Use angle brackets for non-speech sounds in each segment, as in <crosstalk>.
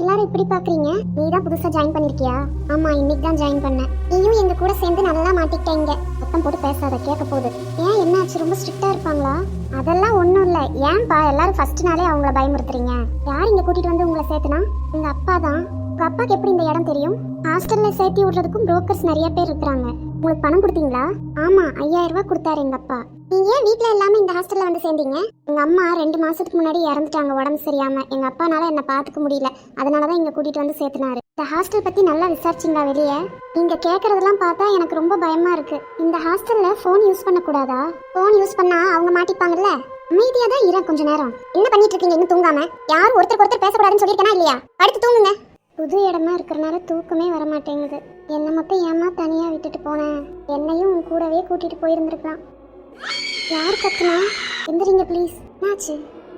எல்லாரும் இப்படி பாக்குறீங்க? நீ தான் புதுசா ஜாயின் பண்ணிருக்கியா? ஆமா இன்னைக்கு தான் ஜாயின் பண்ணேன். நீயும் எங்க கூட சேர்ந்து நல்லா மாட்டிக்கிட்டீங்க சத்தம் போட்டு பேசாத கேட்க போகுது. ஏன் என்னாச்சு ரொம்ப ஸ்ட்ரிக்டா இருப்பாங்களா? அதெல்லாம் ஒண்ணும் இல்ல. ஏன்பா எல்லாரும் ஃபர்ஸ்ட் நாளே அவங்கள பயமுறுத்துறீங்க? யார் இங்க கூட்டிட்டு வந்து உங்களை சேர்த்துனா? உங்க அப்பா தான். உங்க அப்பாக்கு எப்படி இந்த இடம் தெரியும்? ஹாஸ்டல்ல சேர்த்தி விடுறதுக்கும் புரோக்கர்ஸ் நிறைய பேர் இருக்கிறாங்க. உங்களுக்கு பணம் கொடுத்தீங்களா? ஆமா ஐயாயிரம் ரூபாய் கொடுத்தாரு எங்க அப்பா. நீங்க ஏன் வீட்ல இல்லாம இந்த ஹாஸ்டல்ல வந்து சேர்ந்தீங்க? எங்க அம்மா ரெண்டு மாசத்துக்கு முன்னாடி இறந்துட்டாங்க உடம்பு சரியாம எங்க அப்பானால என்ன பாத்துக்க முடியல. அதனாலதான் இங்க கூட்டிட்டு வந்து சேர்த்துனாரு. இந்த ஹாஸ்டல் பத்தி நல்லா விசாரிச்சிங்களா வெளியே? நீங்க கேக்குறதெல்லாம் பார்த்தா எனக்கு ரொம்ப பயமா இருக்கு. இந்த ஹாஸ்டல்ல ஃபோன் யூஸ் பண்ண கூடாதா ஃபோன் யூஸ் பண்ணா அவங்க மாட்டிப்பாங்கல்ல? அமைதியா தான் இரு கொஞ்ச நேரம். என்ன பண்ணிட்டு இருக்கீங்க? இன்னும் தூங்காம? யாரும் ஒருத்தருக்கு ஒருத்தர் பேசக்கூடாதுன்னு சொல்லியிருக்கேனா இல்லையா? படுத்து தூங்குங்க. புது இடமா இருக்கிறனால தூக்கமே வர மாட்டேங்குது என்னை மட்டும் ஏமா தனியாக விட்டுட்டு போனேன் என்னையும் உன் கூடவே கூட்டிட்டு போயிருந்துருக்கலாம். யார் கத்துனா? எந்திரிங்க ப்ளீஸ் என்னாச்சு?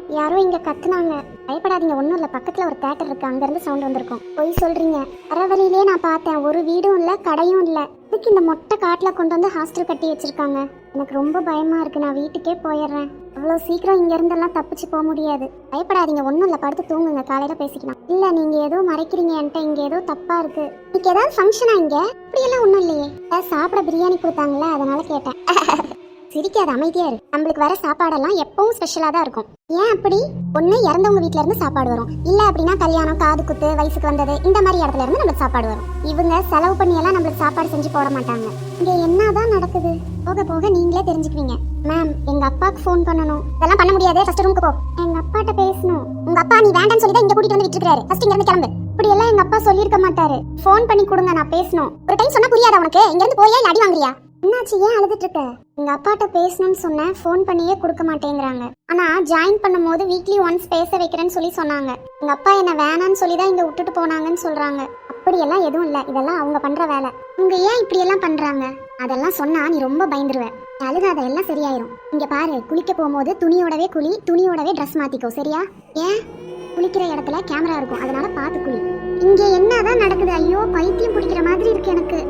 யாரோ இங்கே கத்துனாங்க. பயப்படாதீங்க ஒன்றும் இல்லை. பக்கத்தில் ஒரு தேட்டர் இருக்கு. அங்கேருந்து சவுண்ட் வந்திருக்கும். போய் சொல்கிறீங்க வர வழியிலே நான் பார்த்தேன். ஒரு வீடும் இல்லை கடையும் இல்லை. இதுக்கு இந்த மொட்டை காட்டில் கொண்டு வந்து ஹாஸ்டல் கட்டி வச்சிருக்காங்க. எனக்கு ரொம்ப பயமா இருக்கு. நான் வீட்டுக்கே போயிடுறேன். அவ்வளோ சீக்கிரம் இங்கேருந்தெல்லாம் தப்பிச்சு போக முடியாது. பயப்படாதீங்க. ஒன்றும் இல்லை. படுத்து தூங்குங்க. காலையில் பேசிக்கலாம். இல்லை நீங்கள் ஏதோ மறைக்கிறீங்க என்கிட்ட. இங்கே ஏதோ தப்பாக இருக்கு. இன்னைக்கு ஏதாவது ஃபங்க்ஷனா இங்கே? இப்படியெல்லாம் ஒன்றும் இல்லையே. சாப்பிட பிரியாணி கொடுத்தாங்களே? அதனால கேட்டேன். <laughs> சிரிக்காத அமைதியா இரு. நம்மளுக்கு வர சாப்பாடெல்லாம் எப்பவும் ஸ்பெஷலா தான் இருக்கும். ஏன் அப்படி? ஒண்ணு இறந்தவங்க வீட்ல இருந்து சாப்பாடு வரும். இல்ல அப்படின்னா கல்யாணம் காது குத்து வயசுக்கு வந்தது இந்த மாதிரி இடத்துல இருந்து நம்மளுக்கு சாப்பாடு வரும். இவங்க செலவு பண்ணி எல்லாம் நம்மளுக்கு சாப்பாடு செஞ்சு போட மாட்டாங்க. இங்க என்னதான் நடக்குது? போக போக நீங்களே தெரிஞ்சுக்குவீங்க. மேம் எங்க அப்பாக்கு ஃபோன் பண்ணணும். இதெல்லாம் பண்ண முடியாது. ஃபர்ஸ்ட் ரூமுக்கு போ. எங்க அப்பாட்ட பேசணும். உங்க அப்பா நீ வேண்டாம்னு சொல்லி தான் இங்க கூட்டிட்டு வந்து விட்டுருக்காரு ஃபர்ஸ்ட் இங்க இருந்து கிளம்பு. இப்படி எல்லாம் எங்க அப்பா சொல்லியிருக்க மாட்டாரு. ஃபோன் பண்ணி கொடுங்க நான் பேசணும். ஒரு டைம் சொன்னா புரியாதா உனக்கு? இங்க இருந்து போயா இல்ல அடி வாங்குறியா? என்னாச்சு? ஏன் அழுதுட்டு இருக்க? எங்க அப்பாட்ட பேசணும்னு சொன்னேன் ஃபோன் பண்ணியே கொடுக்க மாட்டேங்கிறாங்க. ஆனா ஜாயின் பண்ணும்போது வீக்லி ஒன்ஸ் பேச வைக்கிறேன்னு சொல்லி சொன்னாங்க. எங்க அப்பா என்ன வேணான்னு சொல்லி தான் இங்க விட்டுட்டு போனாங்கன்னு சொல்றாங்க. அப்படியெல்லாம் எதுவும் இல்ல. இதெல்லாம் அவங்க பண்ற வேலை. உங்க ஏன் இப்படி எல்லாம் பண்றாங்க? அதெல்லாம் சொன்னா நீ ரொம்ப பயந்துருவ. அழுகாத எல்லாம் சரியாயிரும். இங்க பாரு குளிக்க போகும்போது துணியோடவே குளி துணியோடவே ட்ரெஸ் மாத்திக்கோ சரியா? ஏன்? குளிக்கிற இடத்துல கேமரா இருக்கும். அதனால பார்த்து குளி. இங்க என்னதான் நடக்குது? ஐயோ பைத்தியம் பிடிக்கிற மாதிரி இருக்கு எனக்கு.